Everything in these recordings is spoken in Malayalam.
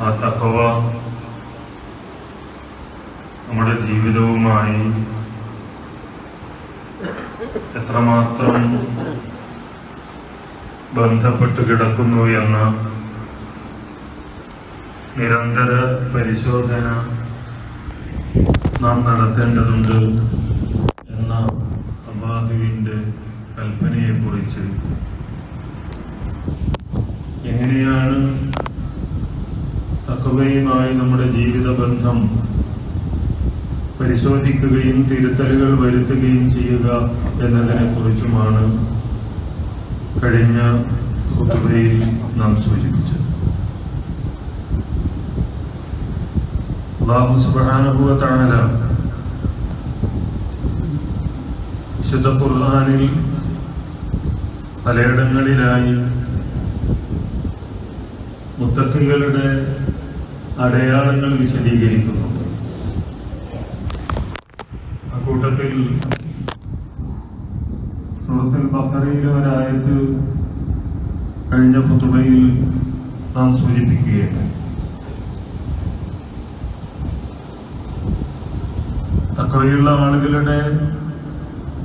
ആ തക്കവ നമ്മുടെ ജീവിതവുമായി എത്രമാത്രം ബന്ധപ്പെട്ട് കിടക്കുന്നു എന്ന നിരന്തര പരിശോധന നാം നടത്തേണ്ടതുണ്ട് എന്ന അള്ളാഹുവിന്റെ കൽപ്പനയെക്കുറിച്ച്. എങ്ങനെയാണ് തക്കവയുമായി നമ്മുടെ ജീവിത ബന്ധം പരിശോധിക്കുകയും തിരുത്തലുകൾ വരുത്തുകയും ചെയ്യുക എന്നതിനെ കുറിച്ചുമാണ് കഴിഞ്ഞ ഹുതുബയിൽ നാം സൂചിപ്പിച്ചത്. അള്ളാഹു തആല വിശുദ്ധ ഖുർആനിൽ പലയിടങ്ങളിലായി മുത്തക്കികളുടെ അടയാളങ്ങൾ വിശദീകരിക്കുന്നുണ്ട് അക്കൂട്ടത്തിൽ സുഹൃത്തിൽ ബക്കറയിലെ ഒരായത്ത് കഴിഞ്ഞ പുതുമയിൽ നാം സൂചിപ്പിക്കുകയാണ്. തക്കവയുള്ള ആളുകളുടെ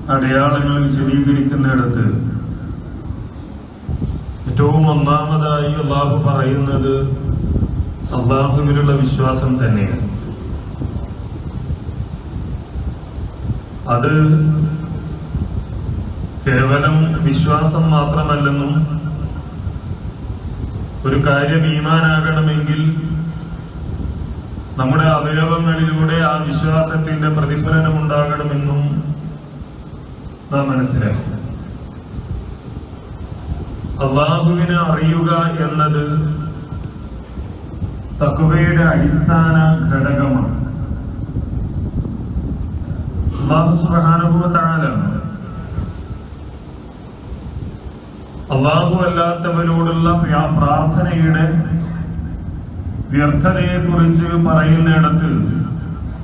അടയാളങ്ങൾ വിശദീകരിക്കുന്നിടത്ത് ഏറ്റവും ഒന്നാമതായി അള്ളാഹു പറയുന്നത് അള്ളാഹുവിലുള്ള വിശ്വാസം തന്നെയാണ്. അത് കേവലം വിശ്വാസം മാത്രമല്ലെന്നും ഒരു കാര്യം ഈമാനാകണമെങ്കിൽ നമ്മുടെ അവയവങ്ങളിലൂടെ ആ വിശ്വാസത്തിന്റെ പ്രതിഫലനം ഉണ്ടാകണമെന്നും നാം മനസ്സിലാക്കും അള്ളാഹുവിനെ അറിയുക എന്നത് തക്കുവയുടെ അടിസ്ഥാന ഘടകമാണ്. അള്ളാഹു സുഹാനുഭവത്താല അള്ളാഹു അല്ലാത്തവരോടുള്ള പ്ര- പ്രാർത്ഥനയുടെ വ്യർത്ഥതയെ കുറിച്ച് പറയുന്നിടത്ത്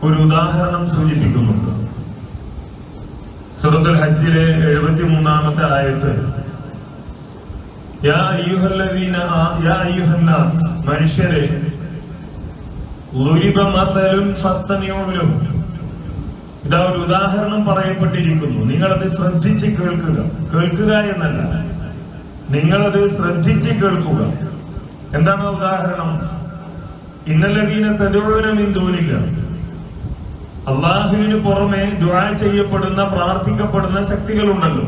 ഒരു ഉദാഹരണം സൂചിപ്പിക്കുന്നുണ്ട് സുഹൃത്തുൽ ഹജ്ജിലെ എഴുപത്തി മൂന്നാമത്തെ ആയത്ത് മനുഷ്യരെ ഇതാ ഒരു ഉദാഹരണം പറയപ്പെട്ടിരിക്കുന്നു. നിങ്ങളത് ശ്രദ്ധിച്ച് കേൾക്കുക. കേൾക്കുക എന്നല്ല. നിങ്ങളത് ശ്രദ്ധിച്ച് കേൾക്കുക. എന്താണ് ഉദാഹരണം? ഇന്നലവീന ഇന്ദൂരില്ല അള്ളാഹുവിന് പുറമെ ദുആ ചെയ്യപ്പെടുന്ന പ്രാർത്ഥിക്കപ്പെടുന്ന ശക്തികളുണ്ടല്ലോ.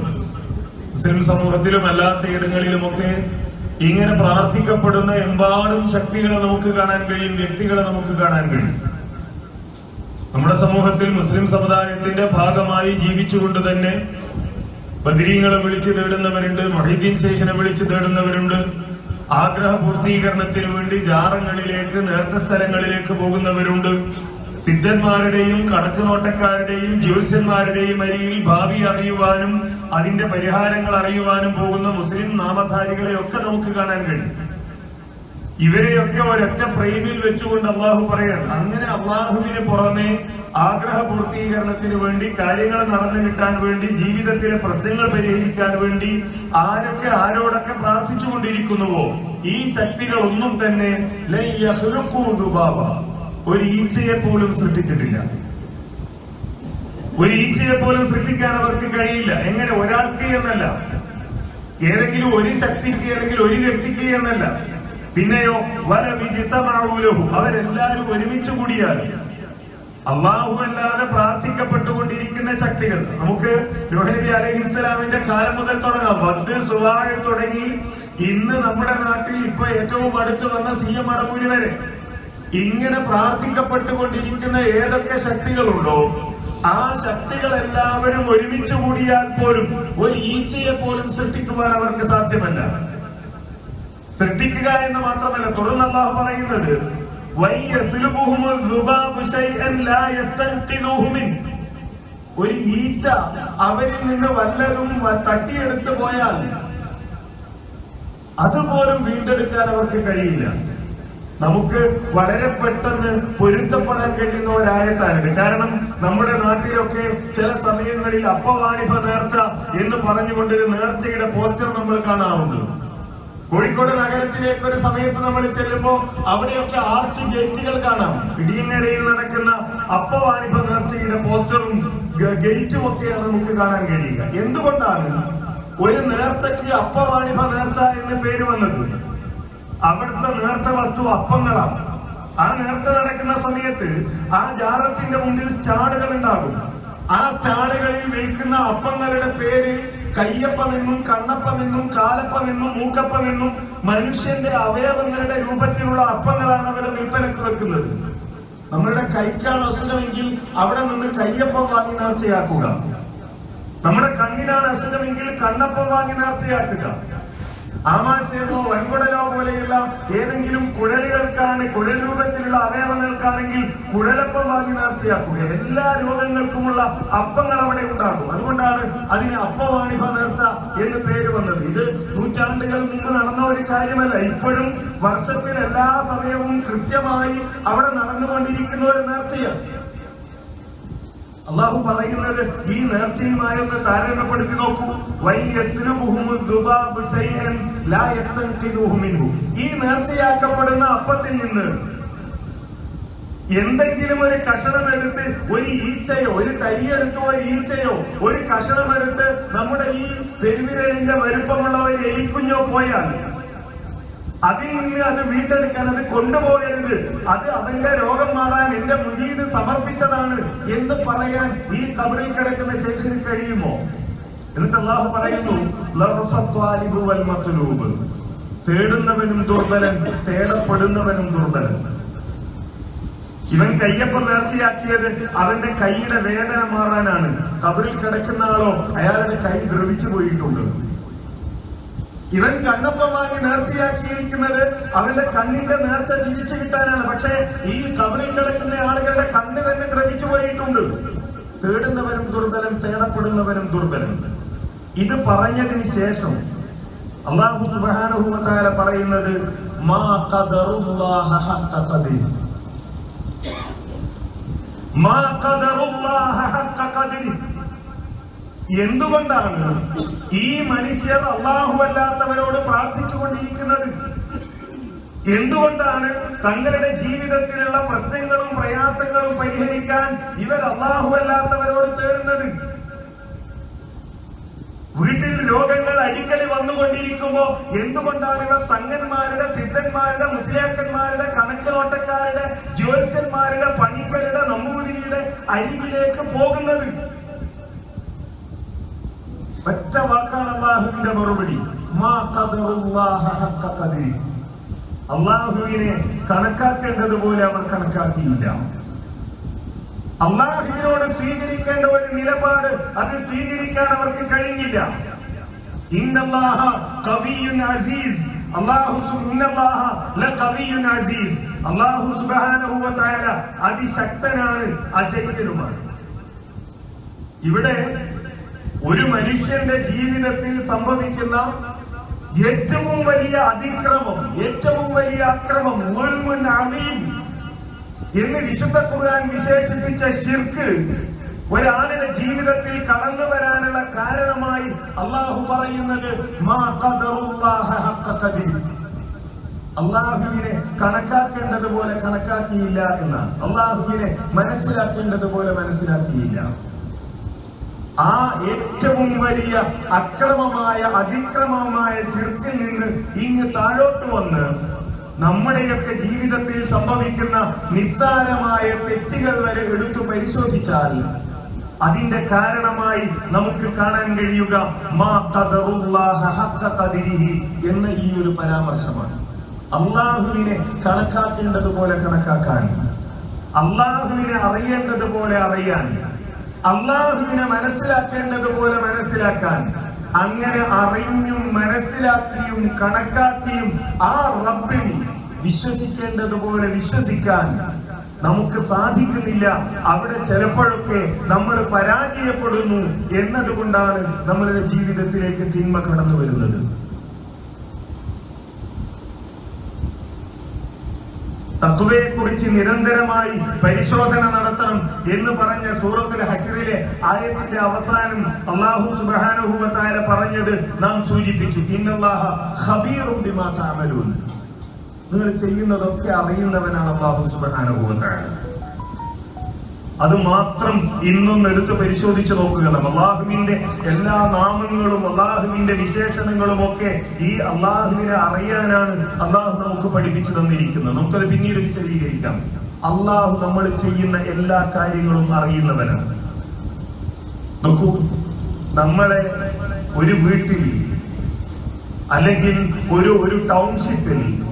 മുസ്ലിം സമൂഹത്തിലും അല്ലാത്ത ഇടങ്ങളിലുമൊക്കെ ഇങ്ങനെ പ്രാർത്ഥിക്കപ്പെടുന്ന എമ്പാടും ശക്തികളെ നമുക്ക് കാണാൻ കഴിയും വ്യക്തികളെ നമുക്ക് കാണാൻ കഴിയും. നമ്മുടെ സമൂഹത്തിൽ മുസ്ലിം സമുദായത്തിന്റെ ഭാഗമായി ജീവിച്ചുകൊണ്ട് തന്നെ ബദ്രീങ്ങളെ വിളിച്ചു തേടുന്നവരുണ്ട് മൊഹീദ്ദീൻ ശേഖനെ വിളിച്ചു തേടുന്നവരുണ്ട്. ആഗ്രഹ പൂർത്തീകരണത്തിന് വേണ്ടി ജാറങ്ങളിലേക്ക് നേർത്ത സ്ഥലങ്ങളിലേക്ക് പോകുന്നവരുണ്ട്. സിദ്ധന്മാരുടെയും കണക്കുനോട്ടക്കാരുടെയും ജ്യോത്സ്യന്മാരുടെയും അരിയിൽ ഭാവി അറിയുവാനും അതിന്റെ പരിഹാരങ്ങൾ അറിയുവാനും പോകുന്ന മുസ്ലിം നാമധാരികളെ ഒക്കെ നമുക്ക് കാണാൻ കഴിയും. ഇവരെയൊക്കെ ഒരൊറ്റ ഫ്രെയിമിൽ വെച്ചുകൊണ്ട് അള്ളാഹു പറയാണ്. അങ്ങനെ അള്ളാഹുവിന് പുറമെ ആഗ്രഹ പൂർത്തീകരണത്തിന് വേണ്ടി കാര്യങ്ങൾ നടന്നു കിട്ടാൻ വേണ്ടി ജീവിതത്തിലെ പ്രശ്നങ്ങൾ പരിഹരിക്കാൻ വേണ്ടി ആരൊക്കെ ആരോടൊക്കെ പ്രാർത്ഥിച്ചുകൊണ്ടിരിക്കുന്നുവോ ഈ ശക്തികളൊന്നും തന്നെ. ഒരു ഈച്ചയെ പോലും സൃഷ്ടിച്ചിട്ടില്ല. ഒരു ഈച്ചയെ പോലും സൃഷ്ടിക്കാൻ അവർക്ക് കഴിയില്ല. എങ്ങനെ? ഒരാൾക്ക് എന്നല്ല. ഏതെങ്കിലും ഒരു ശക്തിക്ക് അല്ലെങ്കിൽ ഒരു വ്യക്തിക്ക് എന്നല്ല. പിന്നെയോ വല വിചിത്തമാവൂലോ അവരെല്ലാവരും ഒരുമിച്ച് കൂടിയാൽ അള്ളാഹുവല്ലാതെ പ്രാർത്ഥിക്കപ്പെട്ടുകൊണ്ടിരിക്കുന്ന ശക്തികൾ. നമുക്ക് നബി അലഹിസ്സലാമിന്റെ കാലം മുതൽ തുടങ്ങാം. വദ് സുവാഴ തുടങ്ങി ഇന്ന് നമ്മുടെ നാട്ടിൽ ഇപ്പൊ ഏറ്റവും അടുത്ത് വന്ന സി എം അടമൂരി വരെ ഇങ്ങനെ പ്രാർത്ഥിക്കപ്പെട്ടുകൊണ്ടിരിക്കുന്ന ഏതൊക്കെ ശക്തികളുണ്ടോ ആ ശക്തികൾ എല്ലാവരും ഒരുമിച്ച് കൂടിയാൽ പോലും ഒരു ഈച്ചയെ പോലും സൃഷ്ടിക്കുവാൻ അവർക്ക് സാധ്യമല്ല. സൃഷ്ടിക്കുക എന്ന് മാത്രമല്ല തുടർന്ന് അള്ളാഹു പറയുന്നത്. ഒരു ഈച്ച അവരിൽ നിന്ന് വല്ലതും തട്ടിയെടുത്തു പോയാൽ അതുപോലും വീണ്ടെടുക്കാൻ അവർക്ക് കഴിയില്ല. നമുക്ക് വളരെ പെട്ടെന്ന് പൊരുത്തപ്പെടാൻ കഴിയുന്ന ഒരായത്താണിത് കാരണം നമ്മുടെ നാട്ടിലൊക്കെ ചില സമയങ്ങളിൽ അപ്പവാണിഭ നേർച്ച എന്ന് പറഞ്ഞുകൊണ്ടൊരു നേർച്ചയുടെ പോസ്റ്റർ നമ്മൾ കാണാറുണ്ട്. കോഴിക്കോട് നഗരത്തിലേക്ക് ഒരു സമയത്ത് നമ്മൾ ചെല്ലുമ്പോൾ അവിടെയൊക്കെ ആർച്ച് ഗേറ്റുകൾ കാണാം. ഇടിയങ്ങരയിൽ നടക്കുന്ന അപ്പവാണിപ്പ നേർച്ചയുടെ പോസ്റ്ററും ഗേറ്റും ഒക്കെയാണ് നമുക്ക് കാണാൻ കഴിയുക. എന്തുകൊണ്ടാണ് ഒരു നേർച്ചയ്ക്ക് അപ്പവാണിഭ നേർച്ച എന്ന് പേര് വന്നത്? അവിടുത്തെ നേർച്ച വസ്തു അപ്പങ്ങളാണ്. ആ നേർച്ച നടക്കുന്ന സമയത്ത് ആ ജാറത്തിന്റെ മുന്നിൽ സ്റ്റാളുകൾ ഉണ്ടാകും ആ സ്റ്റാളുകളിൽ വിൽക്കുന്ന അപ്പങ്ങളുടെ പേര് കയ്യപ്പമെന്നും കണ്ണപ്പമെന്നും കാലപ്പമെന്നും മൂക്കപ്പമെന്നും മനുഷ്യന്റെ അവയവങ്ങളുടെ രൂപത്തിലുള്ള അപ്പങ്ങളാണ് അവരെ വിൽപ്പനക്ക് വെക്കുന്നത്. നമ്മളുടെ കൈക്കാണ് അസുഖമെങ്കിൽ അവിടെ നിന്ന് കയ്യപ്പം വാങ്ങി നേർച്ചയാക്കുക. നമ്മുടെ കണ്ണിനാണ് അസുഖമെങ്കിൽ കണ്ണപ്പം വാങ്ങി നേർച്ചയാക്കുക. ആമാശയമോ വൻകുടലോ പോലെയുള്ള ഏതെങ്കിലും കുഴലുകൾക്കാണ് കുഴൽ രൂപത്തിലുള്ള അവയവങ്ങൾക്കാണെങ്കിൽ കുഴലപ്പം വാങ്ങി നേർച്ചയാക്കുക. എല്ലാ രോഗങ്ങൾക്കുമുള്ള അപ്പങ്ങൾ അവിടെ ഉണ്ടാകും. അതുകൊണ്ടാണ് അതിന് അപ്പവാണിഭ നേർച്ച എന്ന് പേര് വന്നത്. ഇത് നൂറ്റാണ്ടുകൾ മുമ്പ് നടന്ന ഒരു കാര്യമല്ല. ഇപ്പോഴും വർഷത്തിൽ എല്ലാ സമയവും കൃത്യമായി അവിടെ നടന്നുകൊണ്ടിരിക്കുന്ന ഒരു നേർച്ചയാണ്. അള്ളാഹു പറയുന്നത് ഈ നേർച്ചയുമായൊന്ന് താരതമ്യപ്പെടുത്തി നോക്കൂ. ഈ നേർച്ചയാക്കപ്പെടുന്ന അപ്പത്തിൽ നിന്ന് എന്തെങ്കിലും ഒരു കഷണം എടുത്ത് ഒരു ഈച്ചയോ ഒരു തരിയെടുത്ത് ഒരു ഈച്ചയോ ഒരു കഷണം എടുത്ത് നമ്മുടെ ഈ പെരുവിരലിന്റെ വലുപ്പമുള്ള ഒരു എലിക്കുഞ്ഞോ പോയാൽ അതിൽ നിന്ന് അത് വീണ്ടെടുക്കാൻ അത് കൊണ്ടുപോകരുത്. അത് അവന്റെ രോഗം മാറാൻ എന്റെ മുജീദ് സമർപ്പിച്ചതാണ് എന്ന് പറയാൻ ഈ കബറിൽ കിടക്കുന്ന ശേഷി കഴിയുമോ? എന്നിട്ട് അള്ളാഹു പറയുന്നു. തേടുന്നവനും ദുർബലൻ തേടപ്പെടുന്നവനും ദുർബലൻ. ഇവൻ കയ്യപ്പം നേർച്ചയാക്കിയത് അവന്റെ കൈയുടെ വേദന മാറാനാണ്. കബറിൽ കിടക്കുന്ന ആളോ അയാളുടെ കൈ ദ്രവിച്ചു പോയിട്ടുണ്ട്. ഇവൻ കണ്ണപ്പം വാങ്ങി നേർച്ചയാക്കിയിരിക്കുന്നത് അവന്റെ കണ്ണിന്റെ നേർച്ച തിരിച്ചു കിട്ടാനാണ്. പക്ഷേ ഈ കബറിൽ കിടക്കുന്ന ആളുകളുടെ കണ്ണ് തന്നെ ദ്രവിച്ചു പോയിട്ടുണ്ട്. തേടുന്നവനും ദുർബലൻ തേടപ്പെടുന്നവനും ദുർബലൻ. ഇത് പറഞ്ഞതിന് ശേഷം അള്ളാഹു സുബാനുഹൂമത്താല പറയുന്നത് മാ മാ. എന്തുകൊണ്ടാണ് ഈ മനുഷ്യർ അള്ളാഹുവല്ലാത്തവരോട് പ്രാർത്ഥിച്ചുകൊണ്ടിരിക്കുന്നത്? എന്തുകൊണ്ടാണ് തങ്ങളുടെ ജീവിതത്തിലുള്ള പ്രശ്നങ്ങളും പ്രയാസങ്ങളും പരിഹരിക്കാൻ ഇവർ അള്ളാഹുവല്ലാത്തവരോട് തേടുന്നത്? വീട്ടിൽ രോഗങ്ങൾ അടിക്കടി വന്നുകൊണ്ടിരിക്കുമ്പോ എന്തുകൊണ്ടാണ് ഇവർ തങ്ങന്മാരുടെ സിദ്ധന്മാരുടെ മുസ്ലിയാക്കന്മാരുടെ കണക്കുനോട്ടക്കാരുടെ ജ്യോത്സ്യന്മാരുടെ പണിക്കരുടെ നമ്പൂതിരിയുടെ അരികിലേക്ക് പോകുന്നത്? ഒറ്റ വാക്കാണ് അള്ളാഹുവിന്റെ മറുപടി. അള്ളാഹുവിനെ കണക്കാക്കേണ്ടതുപോലെ അവർ കണക്കാക്കിയില്ല. അള്ളാഹുവിനോട് സ്വീകരിക്കേണ്ട ഒരു നിലപാട് അത് സ്വീകരിക്കാൻ അവർക്ക് കഴിഞ്ഞില്ല. അസീസ്. അസീസ്. അതിശക്തനാണ് അജയ്യനുമാണ്. ഇവിടെ ഒരു മനുഷ്യന്റെ ജീവിതത്തിൽ സംഭവിക്കുന്ന ഏറ്റവും വലിയ അതിക്രമം ഏറ്റവും വലിയ അക്രമം മുഴുവൻ അമീൻ എന്ന് വിശുദ്ധ ഖുർആൻ വിശേഷിപ്പിച്ച ശിർക്ക് ഒരാളുടെ ജീവിതത്തിൽ കടന്നു വരാനുള്ള കാരണമായി അള്ളാഹു പറയുന്നത്. അള്ളാഹുവിനെ കണക്കാക്കേണ്ടതുപോലെ കണക്കാക്കിയില്ല എന്നാണ് അള്ളാഹുവിനെ മനസ്സിലാക്കേണ്ടതുപോലെ മനസ്സിലാക്കിയില്ല ആ ഏറ്റവും വലിയ അക്രമമായ അതിക്രമമായ ശിർക്കിൽ നിന്ന് ഇങ്ങ് താഴോട്ട് വന്ന് നമ്മുടെയൊക്കെ ജീവിതത്തിൽ സംഭവിക്കുന്ന നിസ്സാരമായ തെറ്റുകൾ വരെ എടുത്തു പരിശോധിച്ചാൽ അതിന്റെ കാരണമായി നമുക്ക് കാണാൻ കഴിയുക എന്ന ഈ ഒരു പരാമർശമാണ്. അള്ളാഹുവിനെ കണക്കാക്കേണ്ടതുപോലെ കണക്കാക്കാൻ അള്ളാഹുവിനെ അറിയേണ്ടതുപോലെ അറിയാൻ അള്ളാഹുവിനെ മനസ്സിലാക്കേണ്ടതുപോലെ മനസ്സിലാക്കാൻ. അങ്ങനെ അറിഞ്ഞും മനസ്സിലാക്കിയും കണക്കാക്കിയും ആ റബ്ബിൽ വിശ്വസിക്കേണ്ടതുപോലെ വിശ്വസിക്കാൻ നമുക്ക് സാധിക്കുന്നില്ല. അവിടെ ചിലപ്പോഴൊക്കെ നമ്മൾ പരാജയപ്പെടുന്നു എന്നതുകൊണ്ടാണ് നമ്മളുടെ ജീവിതത്തിലേക്ക് തിന്മ കടന്നു വരുന്നത് തത്വയെ കുറിച്ച് നിരന്തരമായി പരിശോധന നടത്തണം എന്ന് പറഞ്ഞ സൂറത്തിൽ ഹസിറിലെ ആയത്തിന്റെ അവസാനം അള്ളാഹു സുബാനുഭൂവത്തായ പറഞ്ഞത് നാം സൂചിപ്പിച്ചു. നിങ്ങൾ ചെയ്യുന്നതൊക്കെ അറിയുന്നവനാണ് അള്ളാഹു സുബാനുഭൂവത്തായ അത് മാത്രം ഇന്നും എടുത്ത് പരിശോധിച്ച് നോക്കുക അള്ളാഹുവിന്റെ എല്ലാ നാമങ്ങളും അള്ളാഹുവിന്റെ വിശേഷണങ്ങളും ഒക്കെ ഈ അള്ളാഹുവിനെ അറിയാനാണ് അള്ളാഹു നമുക്ക് പഠിപ്പിച്ചു തന്നിരിക്കുന്നത്. നമുക്കത് പിന്നീട് വിശദീകരിക്കാം. അള്ളാഹു നമ്മൾ ചെയ്യുന്ന എല്ലാ കാര്യങ്ങളും അറിയുന്നവനാണ്. നോക്കൂ നമ്മളെ ഒരു വീട്ടിൽ അല്ലെങ്കിൽ ഒരു ഒരു ടൗൺഷിപ്പിൽ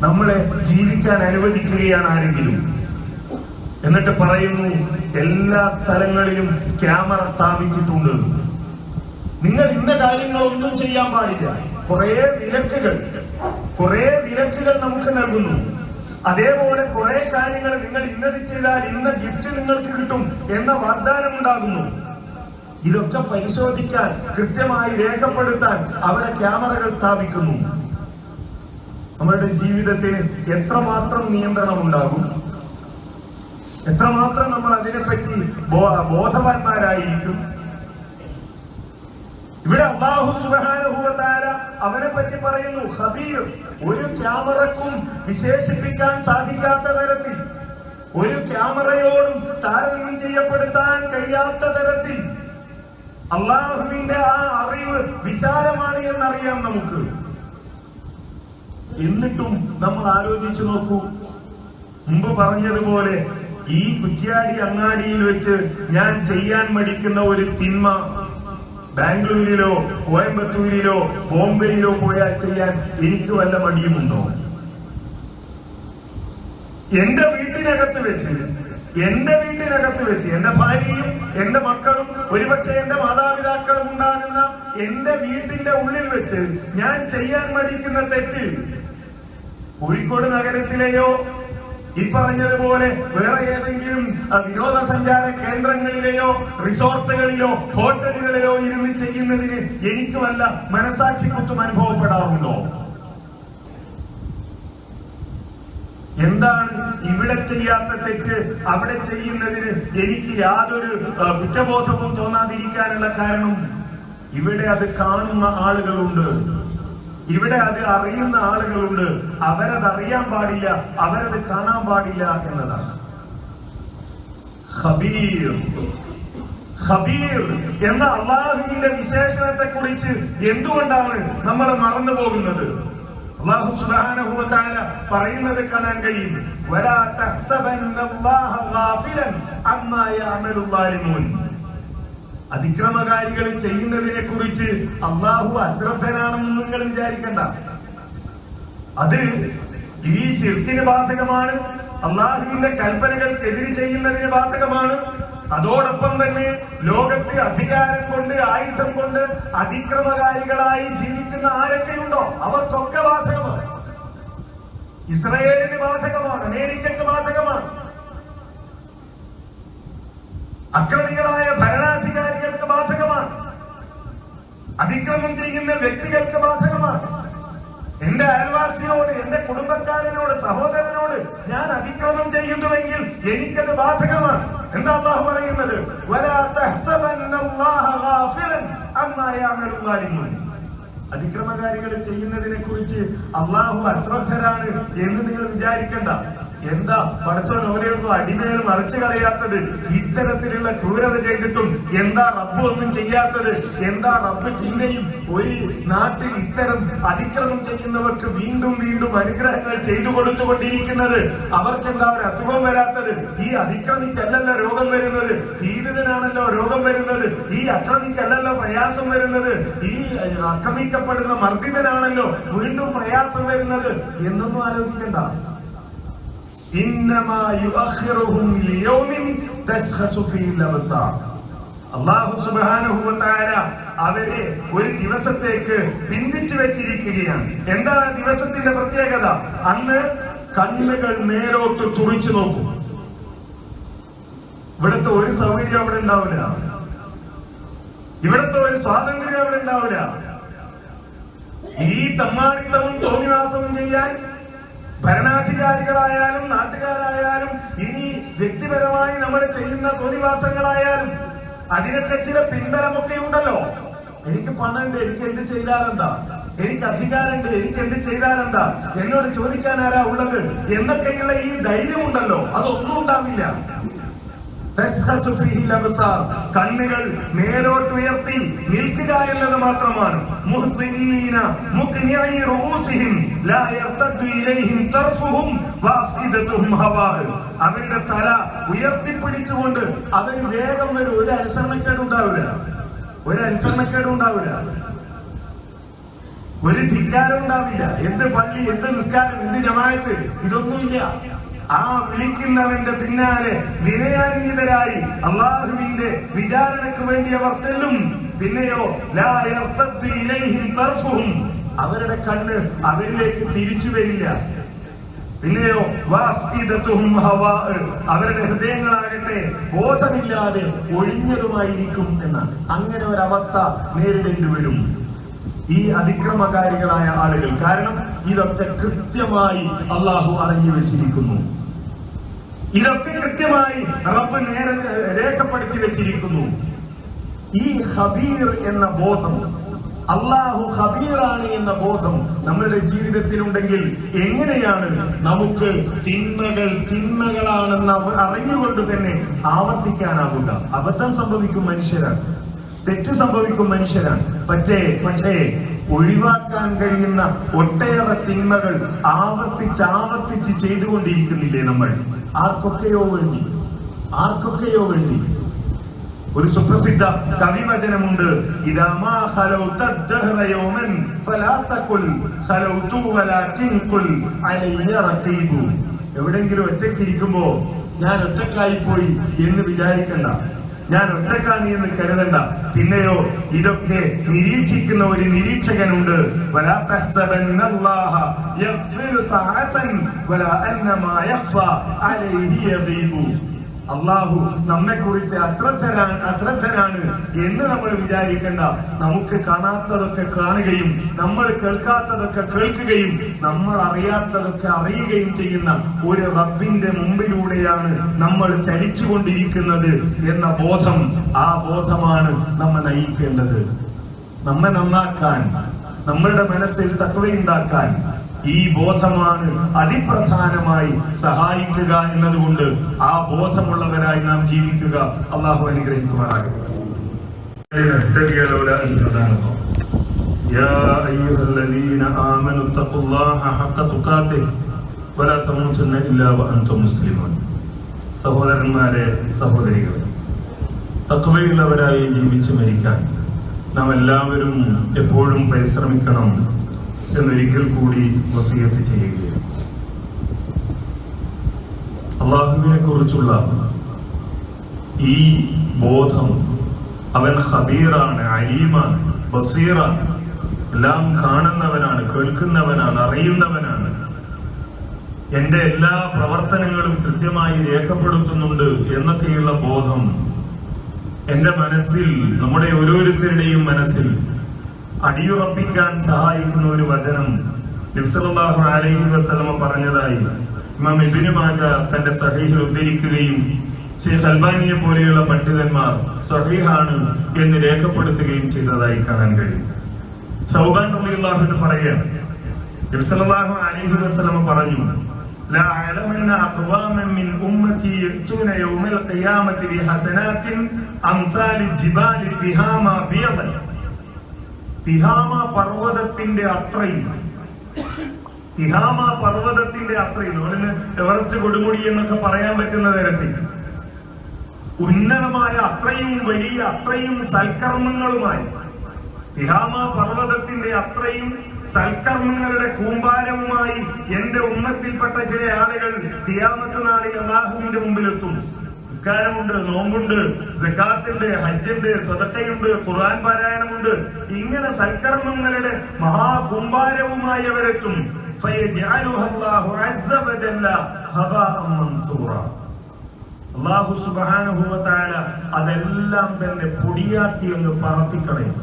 നമ്മളെ ജീവിക്കാൻ അനുവദിക്കുകയാണ് ആരെങ്കിലും. എന്നിട്ട് പറയുന്നു എല്ലാ സ്ഥലങ്ങളിലും ക്യാമറ സ്ഥാപിച്ചിട്ടുണ്ട്. നിങ്ങൾ ഇന്ന കാര്യങ്ങളൊന്നും ചെയ്യാൻ പാടില്ല. കുറെ വിലക്കുകൾ കുറെ വിലക്കുകൾ നമുക്ക് നൽകുന്നു. അതേപോലെ കുറെ കാര്യങ്ങൾ നിങ്ങൾ ഇന്നത് ചെയ്താൽ ഇന്ന ഗിഫ്റ്റ് നിങ്ങൾക്ക് കിട്ടും എന്ന വാഗ്ദാനം ഉണ്ടാകുന്നു. ഇതൊക്കെ പരിശോധിക്കാൻ കൃത്യമായി രേഖപ്പെടുത്താൻ അവിടെ ക്യാമറകൾ സ്ഥാപിക്കുന്നു. നമ്മുടെ ജീവിതത്തിന് എത്രമാത്രം നിയന്ത്രണം ഉണ്ടാകും എത്രമാത്രം നമ്മൾ അതിനെപ്പറ്റി ബോധവാന്മാരായിരിക്കും? ഇവിടെ അള്ളാഹു സുബാനുഭവത്താര അവനെ പറ്റി പറയുന്നു ഹബീർ ഒരു ക്യാമറക്കും വിശേഷിപ്പിക്കാൻ സാധിക്കാത്ത തരത്തിൽ ഒരു ക്യാമറയോടും താരതമ്യം ചെയ്യപ്പെടുത്താൻ കഴിയാത്ത തരത്തിൽ അള്ളാഹുവിന്റെ ആ അറിവ് വിശാലമാണ് എന്നറിയാം നമുക്ക്. എന്നിട്ടും നമ്മൾ ആലോചിച്ചു നോക്കൂ. മുമ്പ് പറഞ്ഞതുപോലെ ഈ കുറ്റ്യാടി അങ്ങാടിയിൽ വെച്ച് ഞാൻ ചെയ്യാൻ മടിക്കുന്ന ഒരു തിന്മ ബാംഗ്ലൂരിലോ കോയമ്പത്തൂരിലോ ബോംബെയിലോ പോയാൽ ചെയ്യാൻ എനിക്ക് വല്ല മടിയുമുണ്ടോ? എന്റെ വീട്ടിനകത്ത് വെച്ച് എന്റെ വീട്ടിനകത്ത് വെച്ച് എന്റെ ഭാര്യയും എന്റെ മക്കളും ഒരുപക്ഷെ എന്റെ മാതാപിതാക്കളും ഉണ്ടാകുന്ന എന്റെ വീട്ടിന്റെ ഉള്ളിൽ വെച്ച് ഞാൻ ചെയ്യാൻ മടിക്കുന്ന തെറ്റ് കോഴിക്കോട് നഗരത്തിലെയോ ഈ പറഞ്ഞതുപോലെ വേറെ ഏതെങ്കിലും വിനോദസഞ്ചാര കേന്ദ്രങ്ങളിലെയോ റിസോർട്ടുകളിലോ ഹോട്ടലുകളിലോ ഇരുന്ന് ചെയ്യുന്നതിന് എനിക്ക് വല്ല മനസാക്ഷി അനുഭവപ്പെടാറുണ്ടോ? എന്താണ് ഇവിടെ ചെയ്യാത്ത തെറ്റ് അവിടെ ചെയ്യുന്നതിന് എനിക്ക് യാതൊരു കുറ്റബോധവും തോന്നാതിരിക്കാനുള്ള കാരണം? ഇവിടെ അത് കാണുന്ന ആളുകളുണ്ട്. ഇവിടെ അത് അറിയുന്ന ആളുകളുണ്ട്. അവരത് അറിയാൻ പാടില്ല അവരത് കാണാൻ പാടില്ല എന്നതാണ്. ഖബീർ. എന്ന അള്ളാഹുവിന്റെ വിശേഷണത്തെ കുറിച്ച് എന്തുകൊണ്ടാണ് നമ്മൾ മറന്നു പോകുന്നത്? പറയുന്നത് കാണാൻ കഴിയും. വലാ തഹ്സബന്നല്ലാഹ ഗാഫിലൻ അതിക്രമകാരികൾ ചെയ്യുന്നതിനെ കുറിച്ച് അള്ളാഹു അശ്രദ്ധനാണെന്ന് നിങ്ങൾ വിചാരിക്കണ്ട. അത് ഈ ശിർക്കിന് ബാധകമാണ്. അള്ളാഹുവിന്റെ കൽപ്പനകൾക്കെതിരെ ചെയ്യുന്നതിന് ബാധകമാണ്. അതോടൊപ്പം തന്നെ ലോകത്ത് അധികാരം കൊണ്ട് ആയുധം കൊണ്ട് അതിക്രമകാരികളായി ജീവിക്കുന്ന ആരൊക്കെയുണ്ടോ? അവർക്കൊക്കെ ബാധകമാണ്. ഇസ്രയേലിന് ബാധകമാണ് അമേരിക്കക്ക് ബാധകമാണ്. അക്രമികളായ ബാധകമാണ് അതിക്രമം ചെയ്യുന്ന വ്യക്തികൾക്ക് വാചകമാണ്. എന്റെ അയൽവാസിയോട് എന്റെ കുടുംബക്കാരനോട് സഹോദരനോട് ഞാൻ അതിക്രമം ചെയ്യുന്നുവെങ്കിൽ എനിക്കത് വാചകമാണ്. എന്താ അള്ളാഹു പറയുന്നത്. അതിക്രമകാരികൾ ചെയ്യുന്നതിനെ കുറിച്ച് അള്ളാഹു അശ്രദ്ധരാണ് എന്ന് നിങ്ങൾ വിചാരിക്കണ്ട. എന്താ പഠിച്ചവൻ ഓരോന്നും അടിമേൽ മറിച്ചു കളയാത്തത്? ഇത്തരത്തിലുള്ള ക്രൂരത ചെയ്തിട്ടും എന്താ റബ്ബ് ഒന്നും ചെയ്യാത്തത്? എന്താ റബ്ബ് പിന്നെയും ഒരു നാട്ടിൽ ഇത്തരം അതിക്രമം ചെയ്യുന്നവർക്ക് വീണ്ടും വീണ്ടും അനുഗ്രഹങ്ങൾ ചെയ്തു കൊടുത്തുകൊണ്ടിരിക്കുന്നത്? അവർക്ക് എന്താ ഒരു അസുഖം വരാത്തത്? ഈ അതിക്രമിക്കല്ലല്ലോ രോഗം വരുന്നത്. പീഡിതനാണല്ലോ രോഗം വരുന്നത്. ഈ അക്രമിക്കല്ലല്ലോ പ്രയാസം വരുന്നത്. ഈ അക്രമിക്കപ്പെടുന്ന മർദ്ദിതനാണല്ലോ വീണ്ടും പ്രയാസം വരുന്നത്. എന്നൊന്നും ആലോചിക്കണ്ട. അവരെ ഒരു ദിവസത്തേക്ക് പിന്തിച്ചു വെച്ചിരിക്കുകയാണ്. എന്താ ദിവസത്തിന്റെ പ്രത്യേകത? അന്ന് കണ്ണുകൾ മേലോട്ട് തുറിച്ചു നോക്കും. ഇവിടുത്തെ ഒരു സൗകര്യം അവിടെ ഉണ്ടാവില്ല. ഇവിടുത്തെ ഒരു സ്വാതന്ത്ര്യം അവിടെ ഉണ്ടാവില്ല. ഈ തമ്മാടിത്തവും തോന്നിവാസവും ചെയ്യാൻ ഭരണാധികാരികളായാലും നാട്ടുകാരായാലും ഇനി വ്യക്തിപരമായി നമ്മൾ ചെയ്യുന്ന തോന്നിവാസങ്ങളായാലും അതിനൊക്കെ ചില പിൻബലമൊക്കെ ഉണ്ടല്ലോ. എനിക്ക് പണമുണ്ട് എനിക്ക് എന്ത് ചെയ്താലെന്താ? എനിക്ക് അധികാരമുണ്ട് എനിക്ക് എന്ത് ചെയ്താലെന്താ? എന്നോട് ചോദിക്കാൻ ആരാ ഉള്ളത്? എന്നൊക്കെയുള്ള ഈ ധൈര്യമുണ്ടല്ലോ. അതൊന്നും ഉണ്ടാവില്ല. കണ്ണുകൾ മേലോട്ട് ഉയർത്തി നിൽക്കുക എന്നത് മാത്രമാണ്. അവരുടെ തല ഉയർത്തിപ്പിടിച്ചുകൊണ്ട് അവർ വേഗം വരും. ഒരു അനുസരണക്കേട് ഉണ്ടാവില്ല. ഒരു അനുസരണക്കേട് ഉണ്ടാവില്ല. ഒരു ധിക്കാരം ഉണ്ടാവില്ല. എന്ത് പള്ളി എന്ത് നിസ്കാരം എന്ത് ജമായത്ത് ഇതൊന്നുമില്ല. ആ വിളിക്കുന്നവന്റെ പിന്നാലെ വിനയാന്വിതരായി അള്ളാഹുവിന്റെ വിചാരണയ്ക്ക് വേണ്ടി അവർ ചെല്ലും പിന്നെയോ. അവരുടെ കണ്ണ് അവരിലേക്ക് തിരിച്ചു വരില്ല. പിന്നെയോ. അവരുടെ ഹൃദയങ്ങളാകട്ടെ ബോധമില്ലാതെ ഒഴിഞ്ഞതുമായിരിക്കും എന്നാണ്. അങ്ങനെ ഒരവസ്ഥ നേരിടേണ്ടി വരും. ഈ അതിക്രമകാരികളായ ആളുകൾ. കാരണം ഇതൊക്കെ കൃത്യമായി അള്ളാഹു അറിഞ്ഞു വെച്ചിരിക്കുന്നു. ഇതൊക്കെ കൃത്യമായി റബ്ബ് നേരെ രേഖപ്പെടുത്തി വെച്ചിരിക്കുന്നു. ഈ ഹബീർ എന്ന ബോധം അള്ളാഹു ഹബീറാണ് എന്ന ബോധം നമ്മുടെ ജീവിതത്തിലുണ്ടെങ്കിൽ എങ്ങനെയാണ് നമുക്ക് തിന്മകൾ തിന്മകളാണെന്ന് അറിഞ്ഞുകൊണ്ട് തന്നെ ആവർത്തിക്കാനാവുക? അബദ്ധം സംഭവിക്കും മനുഷ്യരാണ്. തെറ്റ് സംഭവിക്കും മനുഷ്യരാണ്. പക്ഷേ പക്ഷേ ഒഴിവാക്കാൻ കഴിയുന്ന ഒട്ടേറെ തിന്മകൾ ആവർത്തിച്ച് ആവർത്തിച്ച് ചെയ്തുകൊണ്ടിരിക്കുന്നില്ലേ നമ്മൾ? ആർക്കൊക്കെയോ വേണ്ടി ആർക്കൊക്കെയോ വേണ്ടി. ഒരു സുപ്രസിദ്ധ കവിവചനമുണ്ട്. എവിടെങ്കിലും ഒറ്റയ്ക്ക് ഇരിക്കുമ്പോ ഞാൻ ഒറ്റക്കായി പോയി എന്ന് വിചാരിക്കണ്ട. ഞാൻ ഒറ്റക്കാണി എന്ന് കരുതണ്ട. പിന്നെയോ ഇതൊക്കെ നിരീക്ഷിക്കുന്ന ഒരു നിരീക്ഷകനുണ്ട്. വലാ അള്ളാഹു നമ്മെക്കുറിച്ച് അശ്രദ്ധരാ അശ്രദ്ധരാണ് എന്ന് നമ്മൾ വിചാരിക്കേണ്ട. നമുക്ക് കാണാത്തതൊക്കെ കാണുകയും നമ്മൾ കേൾക്കാത്തതൊക്കെ കേൾക്കുകയും നമ്മൾ അറിയാത്തതൊക്കെ അറിയുകയും ചെയ്യുന്ന ഒരു റബ്ബിന്റെ മുമ്പിലൂടെയാണ് നമ്മൾ ചലിച്ചുകൊണ്ടിരിക്കുന്നത് എന്ന ബോധം ആ ബോധമാണ് നമ്മൾ നയിക്കേണ്ടത്. നമ്മെ നന്നാക്കാൻ നമ്മളുടെ മനസ്സിൽ തത്വയുണ്ടാക്കാൻ ഈ ബോധമാണ് അതിപ്രധാനമായി സഹായിക്കുക എന്നതുകൊണ്ട് ആ ബോധമുള്ളവരായി നാം ജീവിക്കുക അള്ളാഹു അനുഗ്രഹിക്കുമാറാകട്ടെ نهتدي لولا أن هدانا الله. يا أيها الذين آمنوا اتقوا الله حق تقاته ولا تموتن إلا وأنتم مسلمون സഹോദരന്മാരെ സഹോദരികളെ തത്വയുള്ളവരായി ജീവിച്ചു മരിക്കാൻ നാം എല്ലാവരും എപ്പോഴും പരിശ്രമിക്കണം എന്നൊരിക്കൽ കൂടി വസീയത്ത് ചെയ്യുകയാണ് അള്ളാഹുവിനെ കുറിച്ചുള്ള ഈ ബോധം അവൻ ഹബീറാണ് അലീമാണ് ബസീറാണ് എല്ലാം കാണുന്നവനാണ് കേൾക്കുന്നവനാണ് അറിയുന്നവനാണ്. എന്റെ എല്ലാ പ്രവർത്തനങ്ങളും കൃത്യമായി രേഖപ്പെടുത്തുന്നുണ്ട് എന്നൊക്കെയുള്ള ബോധം എന്റെ മനസ്സിൽ നമ്മുടെ ഓരോരുത്തരുടെയും മനസ്സിൽ അടിയുറപ്പിക്കാൻ സഹായിക്കുന്ന ഒരു വചനം നബ്സല്ലാഹു അലൈഹി വസല്ലമ പറഞ്ഞതായി ഇമാം ഇബ്നു മാജ തന്റെ സഹീഹിൽ ഉദ്ധരിക്കുകയും ഷെയ്ഖ് അൽബാനിയെ പോലെയുള്ള പണ്ഡിതന്മാർ സഹീഹാണ് എന്ന് രേഖപ്പെടുത്തുകയും ചെയ്തതായി കാണാൻ കഴിയും സൗബാൻ റളിയല്ലാഹു പറയുകയാണ് നബ്സല്ലാഹു അലൈഹി വസല്ലമ പറഞ്ഞു لا أعلمن أقواما من أمتي يأتون يوم القيامة بحسنات أمثال جبال تهامة بيضا തിഹാമ പർവതത്തിന്റെ അത്രയും. തിഹാമ പർവതത്തിന്റെ അത്രയും. നമ്മളിന്ന് എവറസ്റ്റ് കൊടുമുടി എന്നൊക്കെ പറയാൻ പറ്റുന്ന തരത്തിൽ. ഉന്നതമായ അത്രയും വലിയ അത്രയും സൽക്കർമ്മങ്ങളുമായി. തിഹാമ പർവതത്തിന്റെ അത്രയും സൽക്കർമ്മങ്ങളുടെ കൂമ്പാരവുമായി എന്റെ ഉമ്മത്തിൽപ്പെട്ട ചില ആളുകൾ തിയാമത്ത് നാളിൽ അള്ളാഹുവിന്റെ മുമ്പിലെത്തും നിസ്കാരമുണ്ട് നോമ്പുണ്ട് ജക്കാത്തുണ്ട് ഹജ്ജുണ്ട് സ്വതക്കയുണ്ട് ഖുർആൻ പാരായണമുണ്ട്. ഇങ്ങനെ സൽക്കർമ്മങ്ങളുടെ മഹാകുംഭാരവുമായി അവരെത്തും അള്ളാഹു സുബാനുഭവത്തായ അതെല്ലാം തന്നെ പൊടിയാക്കി അങ്ങ് പറത്തിക്കളയും.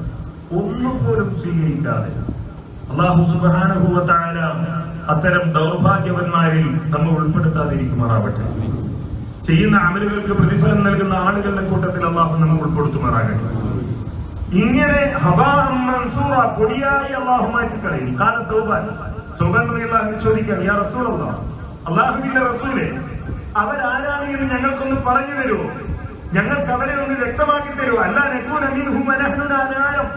ഒന്നുപോലും സ്വീകരിക്കാതെ. അള്ളാഹു സുബാനുഭവത്തായ അത്തരം ദൗർഭാഗ്യവന്മാരിൽ നമ്മൾ ഉൾപ്പെടുത്താതിരിക്കുമാറാവട്ടെ. ചെയ്യുന്ന അമലുകൾക്ക് പ്രതിഫലം നൽകുന്ന ആളുകളുടെ കൂട്ടത്തിൽ അള്ളാഹു നമ്മൾ ഉൾപ്പെടുത്തുമാറാകട്ടെ. ഇങ്ങനെ പൊടിയായി അള്ളാഹു മാറ്റിക്കളയും. കാല സൗബാൻ. സൗബാൻ അള്ളാഹു റസൂലെ അവരാരാണ് എന്ന് ഞങ്ങൾക്കൊന്ന് പറഞ്ഞു തരുമോ? ഞങ്ങൾക്ക് അവരെ ഒന്ന് വ്യക്തമാക്കി തരുമോ? അല്ല നെക്കൂന മിൻഹു മനഹ്നു നാനാരം.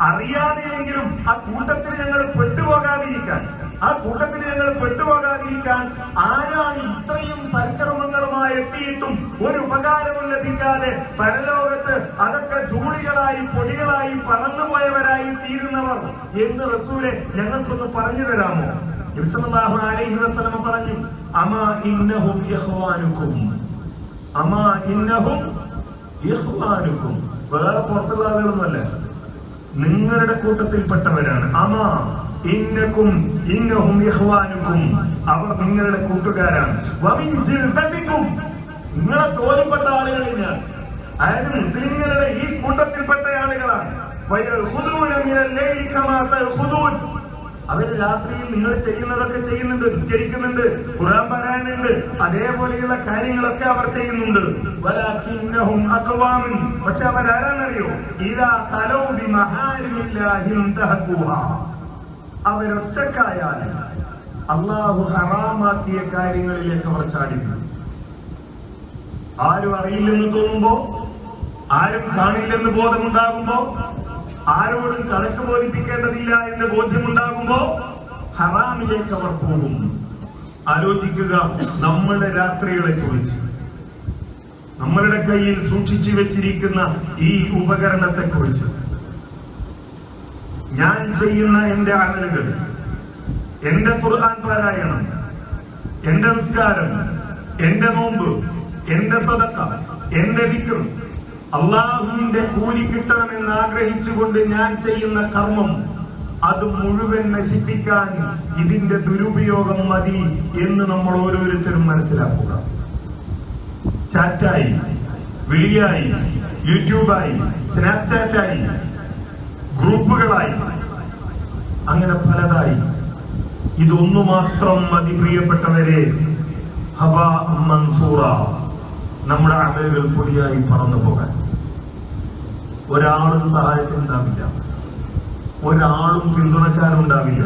അറിയാതെയെങ്കിലും ആ കൂട്ടത്തിൽ ഞങ്ങൾ പെട്ടുപോകാതിരിക്കാൻ ആ കൂട്ടത്തിൽ ഞങ്ങൾ പെട്ടുപോകാതിരിക്കാൻ ആരാണ് ഇത്രയും സൽക്കർമ്മങ്ങളുമായി എത്തിയിട്ടും ഒരു ഉപകാരവും ലഭിക്കാതെ പരലോകത്ത് അതൊക്കെ ധൂളികളായി പൊടികളായി പറന്നുപോയവരായി തീരുന്നവർ എന്ന് റസൂലെ ഞങ്ങൾക്കൊന്ന് പറഞ്ഞു തരാമോ? അലൈഹി വസല്ലം പറഞ്ഞു അമാ ഇന്നഹും ഇന്നഹും വേറെ പുറത്തുള്ള ആളുകളൊന്നുമല്ല. നിങ്ങളുടെ കൂട്ടത്തിൽപ്പെട്ടവരാണ്. അമാ ഇന്നക്കും ഇന്നഹും ഇഖ്വാനുക്കും. അവർ നിങ്ങളുടെ കൂട്ടുകാരാണ്. വമിൻ നിങ്ങളെ തോൽപ്പെട്ട ആളുകളിലാണ് അതായത് മുസ്ലിങ്ങളുടെ ഈ കൂട്ടത്തിൽപ്പെട്ട ആളുകളാണ്. അവർ രാത്രിയിൽ നിങ്ങൾ ചെയ്യുന്നതൊക്കെ ചെയ്യുന്നുണ്ട് നിസ്കരിക്കുന്നുണ്ട് ഖുർആൻ പാരായണുണ്ട് അതേപോലെയുള്ള കാര്യങ്ങളൊക്കെ അവർ ചെയ്യുന്നുണ്ട്. പക്ഷെ അവരാരാന്നറിയോ? ഇതാ സലൗ ബി മഹാരിമില്ലാഹി അവരൊറ്റക്കായാൽ അള്ളാഹു ഹറാമാക്കിയ കാര്യങ്ങളിലേക്ക് അവർ ചാടിക്കുന്നു ആരും അറിയില്ലെന്ന് തോന്നുമ്പോ ആരും കാണില്ലെന്ന് ബോധമുണ്ടാകുമ്പോ ആരോടും കണക്ക് ബോധിപ്പിക്കേണ്ടതില്ല എന്ന് ബോധ്യമുണ്ടാകുമ്പോ ഹറാമിലേക്ക് അവർ പോകും. ആലോചിക്കുക നമ്മളുടെ രാത്രികളെ കുറിച്ച്. നമ്മളുടെ കയ്യിൽ സൂക്ഷിച്ചു വെച്ചിരിക്കുന്ന ഈ ഉപകരണത്തെ കുറിച്ച് ഞാൻ ചെയ്യുന്ന എന്റെ അമലുകൾ എന്റെ ഖുർആൻ പാരായണം എന്റെ നിസ്കാരം എന്റെ നോമ്പ് എന്റെ സ്വതക്ക എന്റെ വിക്രം അള്ളാഹുവിന്റെ കൂലി കിട്ടണമെന്ന് ആഗ്രഹിച്ചുകൊണ്ട് ഞാൻ ചെയ്യുന്ന കർമ്മം അത് മുഴുവൻ നശിപ്പിക്കാൻ ഇതിന്റെ ദുരുപയോഗം മതി എന്ന് നമ്മൾ ഓരോരുത്തരും മനസ്സിലാക്കുക. ചാറ്റായി വിളിയായി യൂട്യൂബായി സ്നാപ്ചാറ്റായി ഗ്രൂപ്പുകളായി. അങ്ങനെ പലതായി. ഇതൊന്നു മാത്രം മതി പ്രിയപ്പെട്ടവരെ. ഹബ മൻസൂറ. നമ്മുടെ അമലുകൾ പൊടിയായി പറന്നു പോകാൻ. ഒരാളും സഹായത്തിനുണ്ടാവില്ല ഒരാളും പിന്തുണക്കാനുണ്ടാവില്ല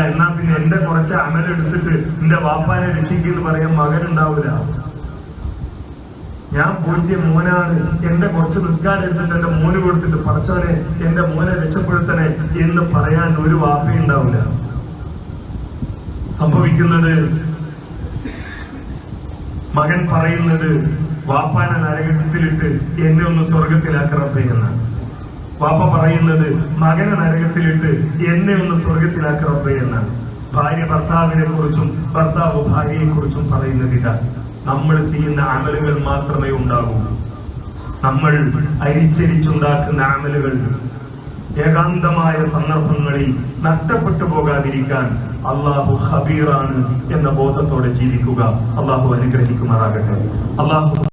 എന്നാ പിന്നെ എന്റെ കുറച്ച് അമലെടുത്തിട്ട് എന്റെ വാപ്പാനെ രക്ഷിക്കുന്നു പറയാൻ മകനുണ്ടാവില്ല. ഞാൻ പൂജ്യ മോനാണ്. എന്റെ കുറച്ച് നിസ്കാരം എടുത്തിട്ട് എന്റെ മോന് കൊടുത്തിട്ട് പഠിച്ചവനെ എന്റെ മോനെ രക്ഷപ്പെടുത്തണേ എന്ന് പറയാൻ ഒരു വാപ്പയുണ്ടാവില്ല സംഭവിക്കുന്നത് മകൻ പറയുന്നത് വാപ്പാനെ നരകത്തിലിട്ട് എന്നെ ഒന്ന് സ്വർഗത്തിലാക്കറപ്പേ എന്നാണ് വാപ്പ പറയുന്നത് മകനെ നരകത്തിലിട്ട് എന്നെ ഒന്ന് സ്വർഗത്തിലാക്കറപ്പേ എന്നാണ് ഭാര്യ ഭർത്താവിനെ കുറിച്ചും ഭർത്താവ് ഭാര്യയെ കുറിച്ചും പറയുന്നതില്ല നമ്മൾ ചെയ്യുന്ന അമലുകൾ മാത്രമേ ഉണ്ടാകൂ നമ്മൾ അരിച്ചരിച്ചുണ്ടാക്കുന്ന അമലുകൾ ഏകാന്തമായ സന്ദർഭങ്ങളിൽ നഷ്ടപ്പെട്ടു പോകാതിരിക്കാൻ അള്ളാഹു ഹബീറാണ് എന്ന ബോധത്തോടെ ജീവിക്കുക. അള്ളാഹു അനുഗ്രഹിക്കുമാറാകട്ടെ. അള്ളാഹു